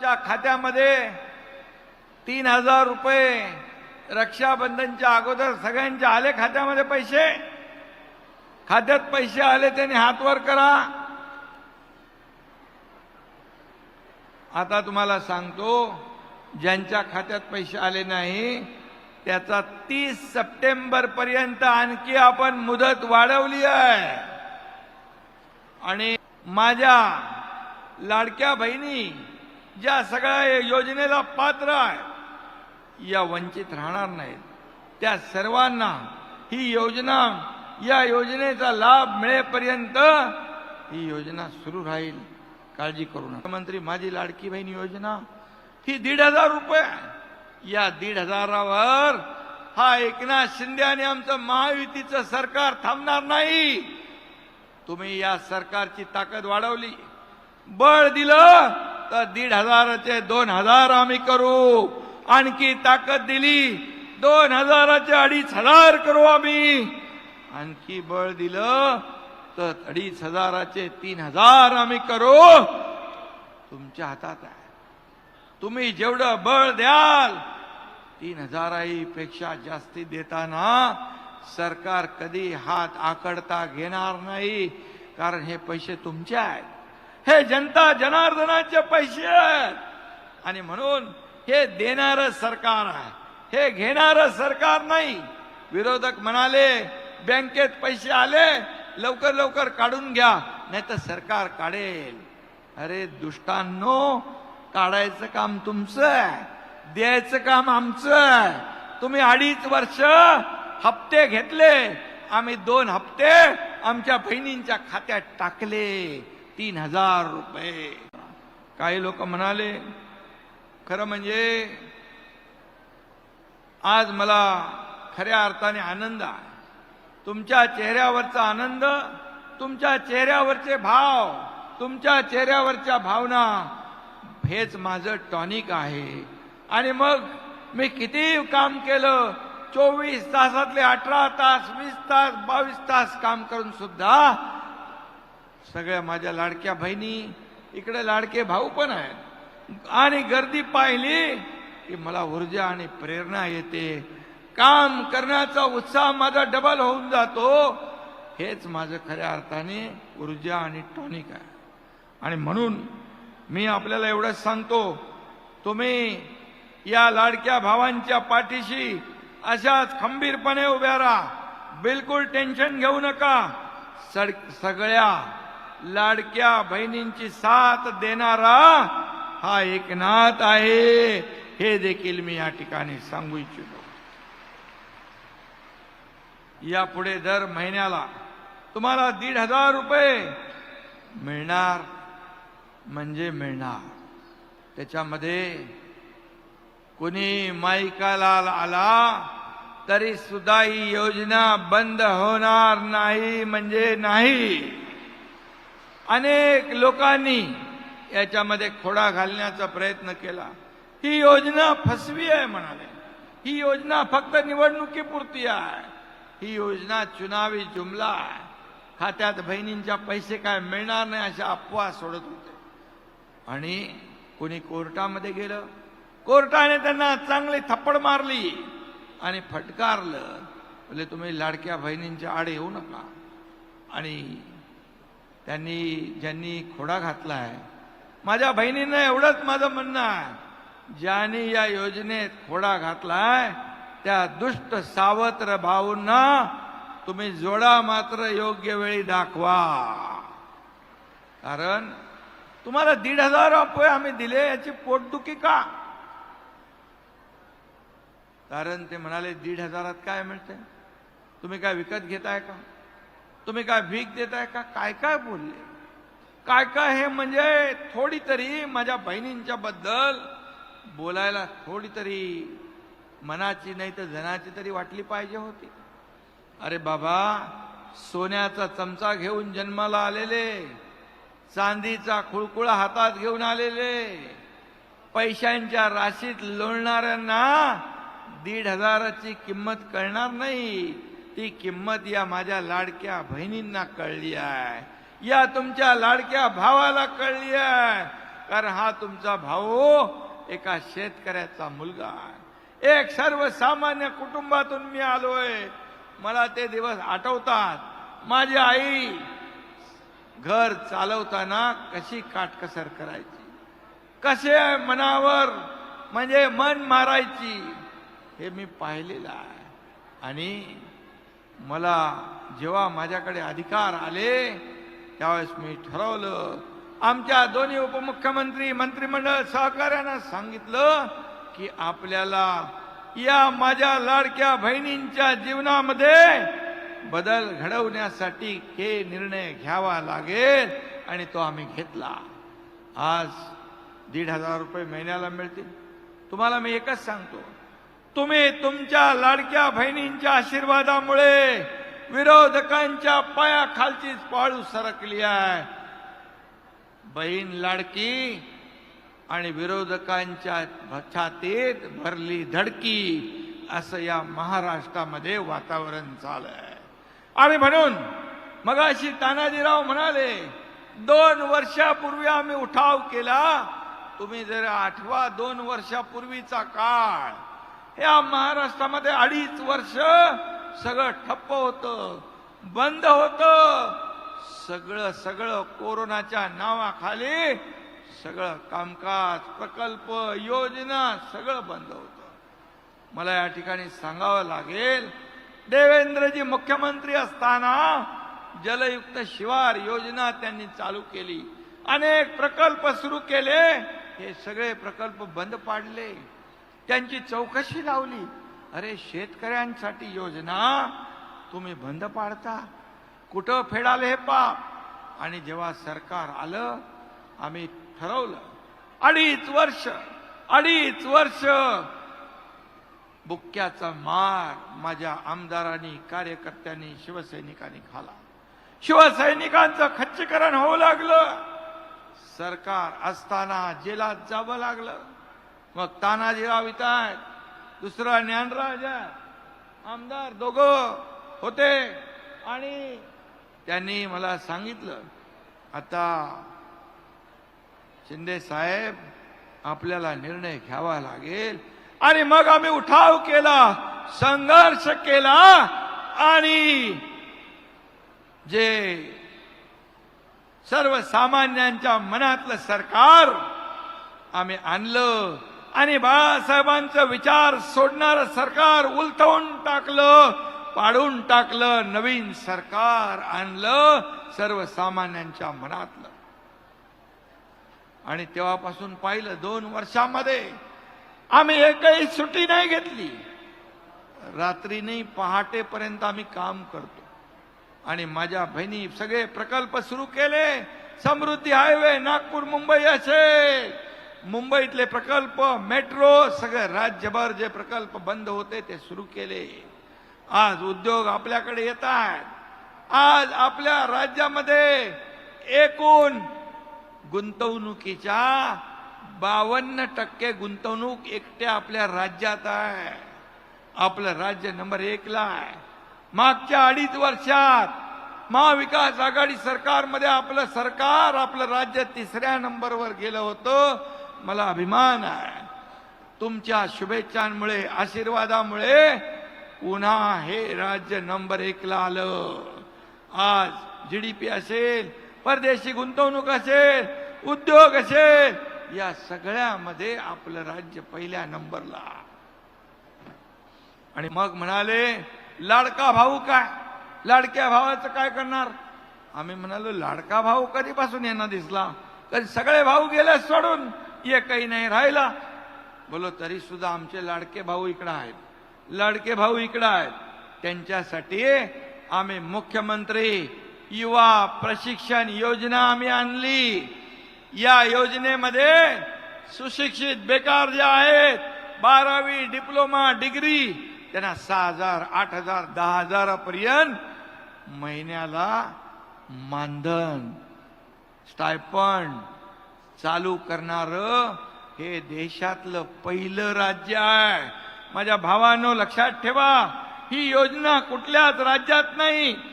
तुमच्या खात्यामध्ये तीन हजार रुपये रक्षाबंधनच्या अगोदर सगळ्यांच्या आले खात्यामध्ये पैसे. खात्यात पैसे आले त्यांनी हातवर करा. आता तुम्हाला सांगतो ज्यांच्या खात्यात पैसे आले नाही त्याचा तीस सप्टेंबर पर्यंत आणखी आपण मुदत वाढवली आहे. आणि माझ्या लाडक्या बहिणी ज्या सगळ्या योजनेला पात्र आहे या वंचित राहणार नाहीत. त्या सर्वांना ही योजना या योजनेचा लाभ मिळेपर्यंत ही योजना सुरू राहील. काळजी करू नका. मंत्री माझी लाडकी बहीण योजना ही दीड हजार रुपये या दीड हजारावर हा एकनाथ शिंदे आणि आमचं महायुतीचं सरकार थांबणार नाही. तुम्ही या सरकारची ताकद वाढवली. बळ दिलं तर दीड हजाराचे दोन हजार आम्ही करू. आणखी ताकद दिली दोन हजाराचे अडीच हजार करू आम्ही. आणखी बळ दिलं तर अडीच हजाराचे तीन हजार आम्ही करू. तुमच्या हातात आहे. तुम्ही जेवढं बळ द्याल तीन हजाराही पेक्षा जास्ती देताना सरकार कधी हात आकडता घेणार नाही कारण हे पैसे तुमचे आहेत. हे जनता जनार्दनाचे पैसे आहेत. आणि म्हणून हे देणार सरकार आहे. हे घेणार सरकार नाही. विरोधक म्हणाले बँकेत पैसे आले लवकर लवकर काढून घ्या नाही तर सरकार काढेल. अरे दुष्टांनो काढायचं काम तुमचं आहे. द्यायचं काम आमचं आहे. तुम्ही अडीच वर्ष हप्ते घेतले. आम्ही दोन हप्ते आमच्या बहिणींच्या खात्यात टाकले. तीन हजार रुपये. काही लोक म्हणाले खरं म्हणजे आज मला खऱ्या अर्थाने आनंद आहे. तुमच्या चेहऱ्यावरचा आनंद तुमच्या चेहऱ्यावरचे भाव तुमच्या चेहऱ्यावरच्या भावना हेच माझं टॉनिक आहे. आणि मग मी किती काम केलं? चोवीस तासातले अठरा तास वीस तास बावीस तास काम करून सुद्धा सगळ्या माझ्या लाडक्या बहिणी इकडे लाडके भाऊ पण आहेत. आणि गर्दी पाहिली की मला ऊर्जा आणि प्रेरणा येते. काम करण्याचा उत्साह माझा डबल होऊन जातो. हेच माझं खऱ्या अर्थाने ऊर्जा आणि टॉनिक आहे. आणि म्हणून मी आपल्याला एवढंच सांगतो तुम्ही या लाडक्या भावांच्या पाठीशी अशाच खंबीरपणे उभ्या राहा. बिलकुल टेन्शन घेऊ नका. सड सगळ्या लाडक्या बहिणींची साथ देणारा हा एकनाथ आहे. हे देखील मी या ठिकाणी सांगू इच्छितो. यापुढे दर महिन्याला तुम्हाला दीड हजार रुपये मिळणार म्हणजे मिळणार. त्याच्यामध्ये कुणी माईकाला आला तरी सुद्धा ही योजना बंद होणार नाही म्हणजे नाही. अनेक लोकांनी याच्यामध्ये खोडा घालण्याचा प्रयत्न केला. ही योजना फसवी आहे म्हणाले. ही योजना फक्त निवडणुकीपुरती आहे. ही योजना चुनावी जुमला आहे. खात्यात बहिणींच्या पैसे काय मिळणार नाही अशा अफवा सोडत होते. आणि कोणी कोर्टामध्ये गेलं? कोर्टाने त्यांना चांगली थप्पड मारली आणि फटकारलं. म्हणजे तुम्ही लाडक्या बहिणींच्या आड येऊ नका. आणि त्यांनी ज्यांनी खोडा घातलाय माझ्या बहिणीनं एवढंच माझं म्हणणं आहे. ज्यांनी या योजनेत खोडा घातलाय त्या दुष्ट सावत्र भाऊंना तुम्ही जोडा मात्र योग्य वेळी दाखवा. कारण तुम्हाला दीड हजार रुपये आम्ही दिले याची पोटदुखी का? कारण ते म्हणाले दीड हजारात काय मिळते तुम्ही काय विकत घेताय का? तुम्ही काय भीक देताय का? काय काय बोलले? काय काय हे म्हणजे थोडी तरी माझ्या बहिणींच्या बद्दल बोलायला थोडी तरी मनाची नाही तर जनाची तरी वाटली पाहिजे होती. अरे बाबा सोन्याचा चमचा घेऊन जन्माला आलेले चांदीचा खुळकुळा हातात घेऊन आलेले पैशांच्या राशीत लोळणाऱ्यांना दीड हजाराची किंमत कळणार नाही. ती किंमत या माझ्या लाडक्या बहिणींना कळली आहे. या तुमच्या लाडक्या भावाला कळली आहे. कारण हा तुमचा भाऊ एका शेतकऱ्याचा मुलगा आहे. एक सर्वसामान्य कुटुंबातून मी आलोय. मला ते दिवस आठवतात. माझी आई घर चालवताना कशी काटकसर करायची? कसे मनावर म्हणजे मन मारायची? हे मी पाहिलेलं आहे. आणि मला जेव्हा माझ्याकडे अधिकार आले त्यावेळेस मी ठरवलं. आमच्या दोन्ही उपमुख्यमंत्री मंत्रिमंडळ सहकार्यानं सांगितलं की आपल्याला या माझ्या लाडक्या बहिणींच्या जीवनामध्ये बदल घडवण्यासाठी हे निर्णय घ्यावा लागेल आणि तो आम्ही घेतला. आज दीड हजार रुपये महिन्याला मिळतील. तुम्हाला मी एकच सांगतो. तुम्ही तुमच्या लाडक्या बहिणींच्या आशीर्वादामुळे विरोधकांच्या पायाखालचीच पाळू सरकली आहे. बहीण लाडकी आणि विरोधकांच्या छातीत भरली धडकी असं या महाराष्ट्रामध्ये वातावरण चालय आणि म्हणून मगाशी तानाजीराव म्हणाले दोन वर्षापूर्वी आम्ही उठाव केला तुम्ही जर आठवा दोन वर्षापूर्वीचा काळ या महाराष्ट्रामध्ये अडीच वर्ष सगळं ठप्प होतं बंद होतं. सगळं सगळं कोरोनाच्या नावाखाली सगळं कामकाज प्रकल्प योजना सगळं बंद होतं. मला या ठिकाणी सांगावं लागेल देवेंद्रजी मुख्यमंत्री असताना जलयुक्त शिवार योजना त्यांनी चालू केली. अनेक प्रकल्प सुरू केले हे सगळे प्रकल्प बंद पाडले. त्यांची चौकशी लावली. अरे शेतकऱ्यांसाठी योजना तुम्ही बंद पाडता. कुठं फेडाल हे पाप? आणि जेव्हा सरकार आलं आम्ही ठरवलं अडीच वर्ष अडीच वर्ष बुक्क्याचा मार माझ्या आमदारांनी कार्यकर्त्यांनी शिवसैनिकांनी खाला शिवसैनिकांचं खच्चीकरण होऊ लागलं. सरकार असताना जेलात जावं लागलं. मग तानाजीराव इथं आहेत. दुसरा ज्ञानराज आमदार दोघं होते. आणि त्यांनी मला सांगितलं आता शिंदे साहेब आपल्याला निर्णय घ्यावा लागेल. आणि मग आम्ही उठाव केला संघर्ष केला आणि जे सर्वसामान्यांच्या मनातलं सरकार आम्ही आणलं आणि बाळासाहेबांचा विचार सोडणारं सरकार उलथवून टाकलं पाडून टाकलं नवीन सरकार आणलं सर्वसामान्यांच्या मनातलं. आणि तेव्हापासून पाहिलं दोन वर्षामध्ये आम्ही एकही सुट्टी नाही घेतली. रात्री नाही पहाटेपर्यंत आम्ही काम करतो. आणि माझ्या बहिणी सगळे प्रकल्प सुरू केले. समृद्धी हायवे नागपूर मुंबई असेल मुंबईतले प्रकल्प मेट्रो सगळं राज्यभर जे प्रकल्प बंद होते ते सुरू केले. आज उद्योग आपल्याकडे येत आहेत आज आपल्या राज्यामध्ये एकूण गुंतवणुकीच्या बावन्न टक्के गुंतवणूक एकट्या आपल्या राज्यात आहे. आपलं राज्य नंबर एकला आहे. मागच्या अडीच वर्षात महाविकास आघाडी सरकारमध्ये आपलं सरकार आपलं राज्य तिसऱ्या नंबरवर गेलं होतं. मला अभिमान आहे. तुमच्या शुभेच्छांमुळे आशीर्वादामुळे पुन्हा हे राज्य नंबर एकला आलं. आज जी डी पी असेल परदेशी गुंतवणूक असेल उद्योग असेल या सगळ्यामध्ये आपलं राज्य पहिल्या नंबरला. आणि मग म्हणाले लाडका भाऊ काय? लाडक्या भावाचं काय करणार? आम्ही म्हणालो लाडका भाऊ कधीपासून यांना दिसला? कधी सगळे भाऊ गेले सोडून? एकही नाही राहिला. बोलो तरी सुद्धा आमचे लाडके भाऊ इकडं आहेत. लाडके भाऊ इकडं आहेत. त्यांच्यासाठी आम्ही मुख्यमंत्री युवा प्रशिक्षण योजना आम्ही आणली. या योजनेमध्ये सुशिक्षित बेकार जे आहेत बारावी डिप्लोमा डिग्री त्यांना सहा हजार आठ हजार दहा हजारापर्यंत महिन्याला मानधन स्टायपंड चालू करणार हे देशातलं पहिलं राज्य आहे. माझ्या भावानं लक्षात ठेवा ही योजना कुठल्याच राज्यात नाही.